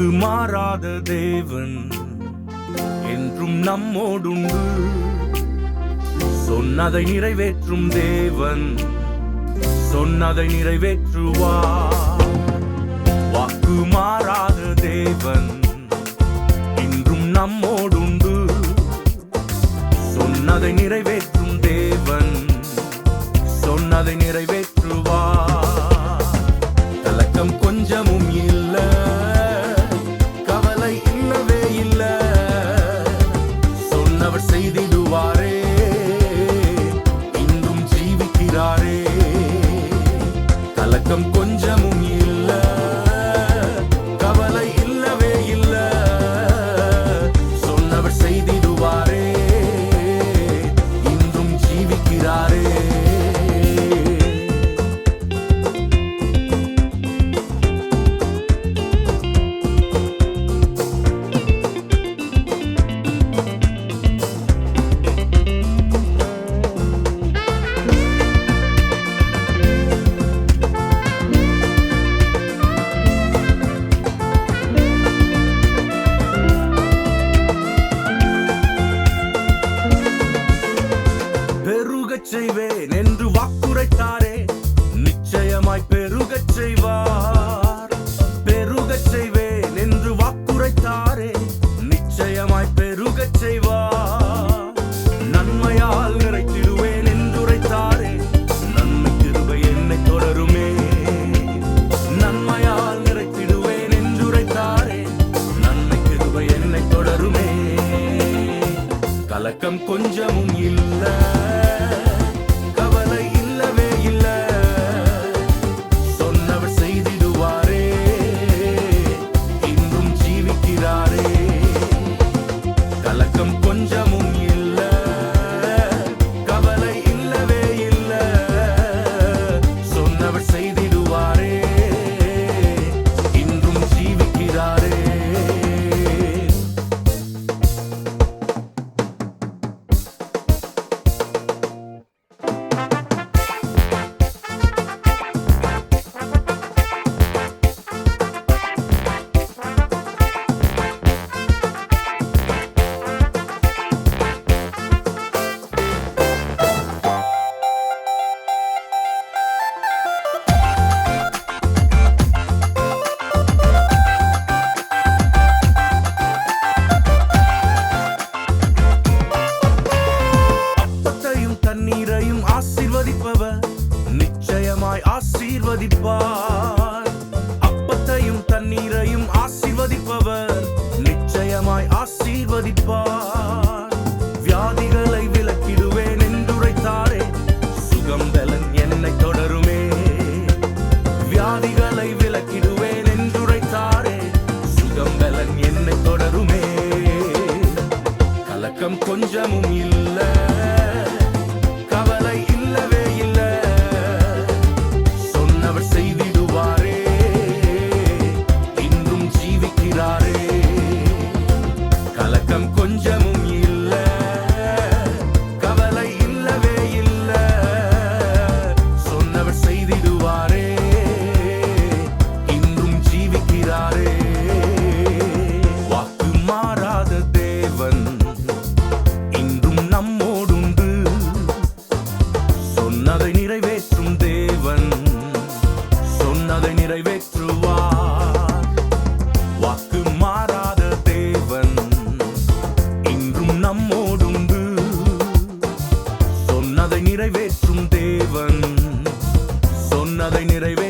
வாக்கு மாறாத தேவன் என்றும் நம்மோடுண்டு. சொன்னதை நிறைவேற்றும் தேவன் சொன்னதை நிறைவேற்றுவார். வாக்கு மாறாத தேவன் இன்றும் நம்மோடுண்டு. சொன்னதை நிறைவேற்றும் தேவன் சொன்னதை நிறைவேற்றுவார். கலக்கம் கொஞ்சமும் கலக்கம் கொஞ்சமும் என்று வாக்குரைத்தாரே நிச்சயமாய் பெருகச் செய்வார். பெருகச் செய்வேன் என்று வாக்குரைத்தாரே நிச்சயமாய் பெருகச் செய்வார். நன்மையால் நிறைத்திடுவேன் என்றுரைத்தாரே நன்மை கிருபை என்னை தொடருமே. நன்மையால் நிறைத்திடுவேன் என்றுரைத்தாரே நன்மை கிருபை என்னை தொடருமே. கலக்கம் கொஞ்சமும் இல்லை ஆசிர்வதிப்பார். அப்பத்தையும் தண்ணீரையும் ஆசிர்வதிப்பவர் நிச்சயமாய் ஆசீர்வதிப்பார். வியாதிகளை விலக்கிடுவேன் என்றுரைத்தாரே சுகம் பலன் என்னை தொடருமே. வியாதிகளை விலக்கிடுவேன் என்றுரைத்தாரே சுகம் பலன் என்னை தொடருமே. கலக்கம் கொஞ்சமும் இல்ல. சொன்னதை நிறைவேற்றும் தேவன். சொன்னதை நிறைவே